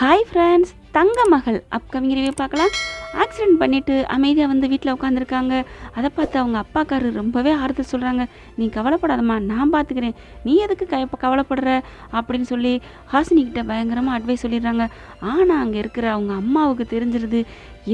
Hi friends தங்க மகள் upcoming review பார்க்கலாம். ஆக்சிடென்ட் பண்ணிவிட்டு அமைதியாக வந்து வீட்டில் உட்காந்துருக்காங்க அதை பார்த்து அவங்க அப்பாக்காரு ரொம்பவே ஆறுதல் சொல்கிறாங்க நீ கவலைப்படாதம்மா நான் பார்த்துக்கிறேன். நீ எதுக்கு க கவலைப்படுற? அப்படின்னு சொல்லி ஹாசினிக்கிட்ட பயங்கரமாக அட்வைஸ் சொல்லிடுறாங்க. ஆனால் அங்கே இருக்கிற அவங்க அம்மாவுக்கு தெரிஞ்சிருது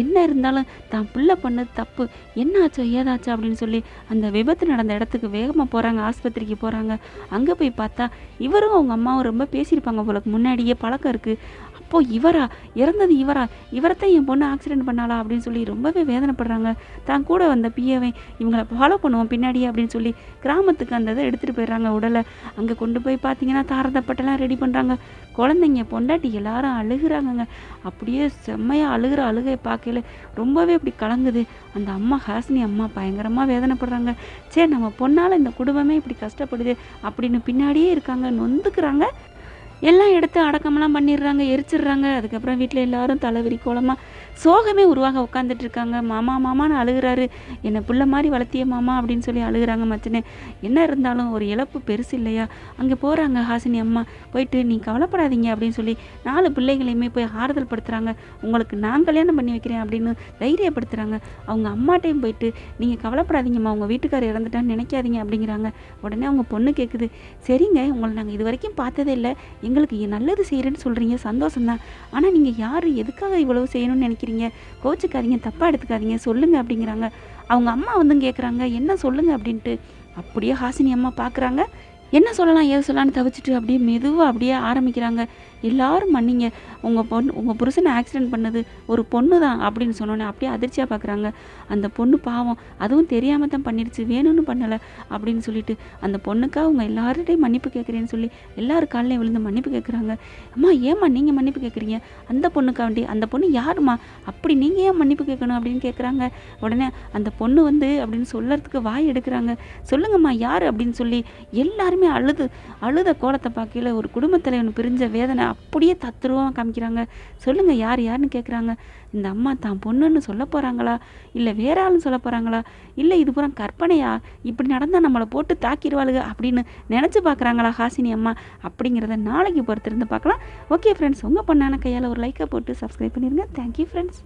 என்ன இருந்தாலும் தான் பிள்ளை பண்ணது தப்பு. என்னாச்சோ ஏதாச்சோ அப்படின்னு சொல்லி அந்த விபத்து நடந்த இடத்துக்கு வேகமாக போகிறாங்க ஆஸ்பத்திரிக்கு போகிறாங்க அங்கே போய் பார்த்தா இவரும் அவங்க அம்மாவும் ரொம்ப பேசியிருப்பாங்க போலக்கு. முன்னாடியே பழக்கம் இருக்குது அப்போது இவரா? இறந்தது இவரா? இவரத்தான் என் பொண்ணு ஆக்சிடென்ட் பண்ணாளா? அப்படின்னு அப்படின்னு சொல்லி ரொம்பவே வேதனைப்படுறாங்க. தான் கூட வந்த பிஏவை இவங்களை ஃபாலோ பண்ணுவோம் பின்னாடியே அப்படின்னு சொல்லி கிராமத்துக்கு அந்த இதை எடுத்துகிட்டு போயிடுறாங்க உடலை. அங்கே கொண்டு போய் பார்த்தீங்கன்னா தாரதப்பட்டெல்லாம் ரெடி பண்ணுறாங்க குழந்தைங்க பொண்டாட்டி எல்லாரும் அழுகுறாங்கங்க. அப்படியே செம்மையாக அழுகிற அழுகை பார்க்கல ரொம்பவே இப்படி கலங்குது. அந்த அம்மா ஹாசினி அம்மா பயங்கரமாக வேதனைப்படுறாங்க. சரி நம்ம பொண்ணால் இந்த குடும்பமே இப்படி கஷ்டப்படுது அப்படின்னு பின்னாடியே இருக்காங்க. நொந்துக்கிறாங்க. எல்லாம் எடுத்து அடக்கமெல்லாம் பண்ணிடுறாங்க எரிச்சிடுறாங்க. அதுக்கப்புறம் வீட்டில் எல்லாரும் தலைவிரி கோலமாக சோகமே உருவாக உட்காந்துட்டு இருக்காங்க. மாமா மாமான்னு அழுகுறாரு. என்னை புள்ள மாதிரி வளர்த்திய மாமா அப்படின்னு சொல்லி அழுகுறாங்க மச்சனே. என்ன இருந்தாலும் ஒரு இழப்பு பெருசு இல்லையா? அங்கே போகிறாங்க ஹாசினி அம்மா. போயிட்டு நீ கவலைப்படாதீங்க அப்படின்னு சொல்லி நாலு பிள்ளைகளையுமே போய் ஆறுதல் படுத்துகிறாங்க உங்களுக்கு நான் கல்யாணம் பண்ணி வைக்கிறேன் அப்படின்னு தைரியப்படுத்துகிறாங்க அவங்க அம்மாட்டையும் போயிட்டு நீங்கள் கவலைப்படாதீங்கம்மா உங்கள் வீட்டுக்காரர் இறந்துட்டான்னு நினைக்காதீங்க அப்படிங்கிறாங்க. உடனே அவங்க பொண்ணு கேட்குது சரிங்க உங்களை நாங்கள் இது வரைக்கும் பார்த்ததே இல்லை. எங்களுக்கு நல்லது செய்கிறேன்னு சொல்கிறீங்க சந்தோஷம்தான். ஆனால் நீங்கள் யார்? எதுக்காக இவ்வளவு செய்யணும்னு நினைக்கிறீங்க? கோச்சுக்காதீங்க தப்பாக எடுத்துக்காதீங்க சொல்லுங்கள் அப்படிங்கிறாங்க. அவங்க அம்மா வந்து கேட்குறாங்க என்ன சொல்லுங்கள் அப்படின்ட்டு. அப்படியே ஹாசினி அம்மா பார்க்குறாங்க என்ன சொல்லலாம் ஏது சொல்லலாம்னு தவிச்சிட்டு அப்படியே மெதுவாக அப்படியே ஆரம்பிக்கிறாங்க. எல்லாரும் மன்னிங்க. உங்கள் பொண்ணு உங்கள் புருஷனை ஆக்சிடென்ட் பண்ணது ஒரு பொண்ணு தான் அப்படின்னு சொன்னோன்னே அப்படியே அதிர்ச்சியாக பார்க்குறாங்க அந்த பொண்ணு பாவம் அதுவும் தெரியாமல் தான் பண்ணிடுச்சு வேணும்னு பண்ணலை அப்படின்னு சொல்லிட்டு அந்த பொண்ணுக்காக அவங்க எல்லார்கிட்டையும் மன்னிப்பு கேட்குறேன்னு சொல்லி எல்லார் காலையும் விழுந்து மன்னிப்பு கேட்குறாங்க அம்மா ஏம்மா நீங்கள் மன்னிப்பு கேட்குறீங்க அந்த பொண்ணுக்காண்டி அந்த பொண்ணு யாரும்மா? அப்படி நீங்கள் ஏன் மன்னிப்பு கேட்கணும் அப்படின்னு கேட்குறாங்க உடனே அந்த பொண்ணு வந்து அப்படின்னு சொல்லறதுக்கு வாய் எடுக்கிறாங்க. சொல்லுங்கம்மா யார்? அப்படின்னு சொல்லி எல்லாருமே அழுது அழுத கோலத்தை பார்க்கையில் ஒரு குடும்பத்தலைவன் பிரிஞ்ச வேதனை அப்படியே தத்துருவமாக காமிக்கிறாங்க. சொல்லுங்கள் யார் யாருன்னு கேட்குறாங்க இந்த அம்மா தான் பொண்ணுன்னு சொல்ல போகிறாங்களா இல்லை வேற ஆளுன்னு சொல்ல போகிறாங்களா இல்லை இது பூரா கற்பனையா? இப்படி நடந்தால் நம்மளை போட்டு தாக்கிடுவாளுங்க அப்படின்னு நினச்சி பார்க்குறாங்களா ஹாசினி அம்மா? அப்படிங்கிறத நாளைக்கு பொறுத்திருந்து பார்க்கலாம். ஓகே ஃப்ரெண்ட்ஸ் உங்கள் பொண்ணான கையால் ஒரு லைக்கை போட்டு சப்ஸ்கிரைப் பண்ணிடுங்க தேங்க்யூ ஃப்ரெண்ட்ஸ்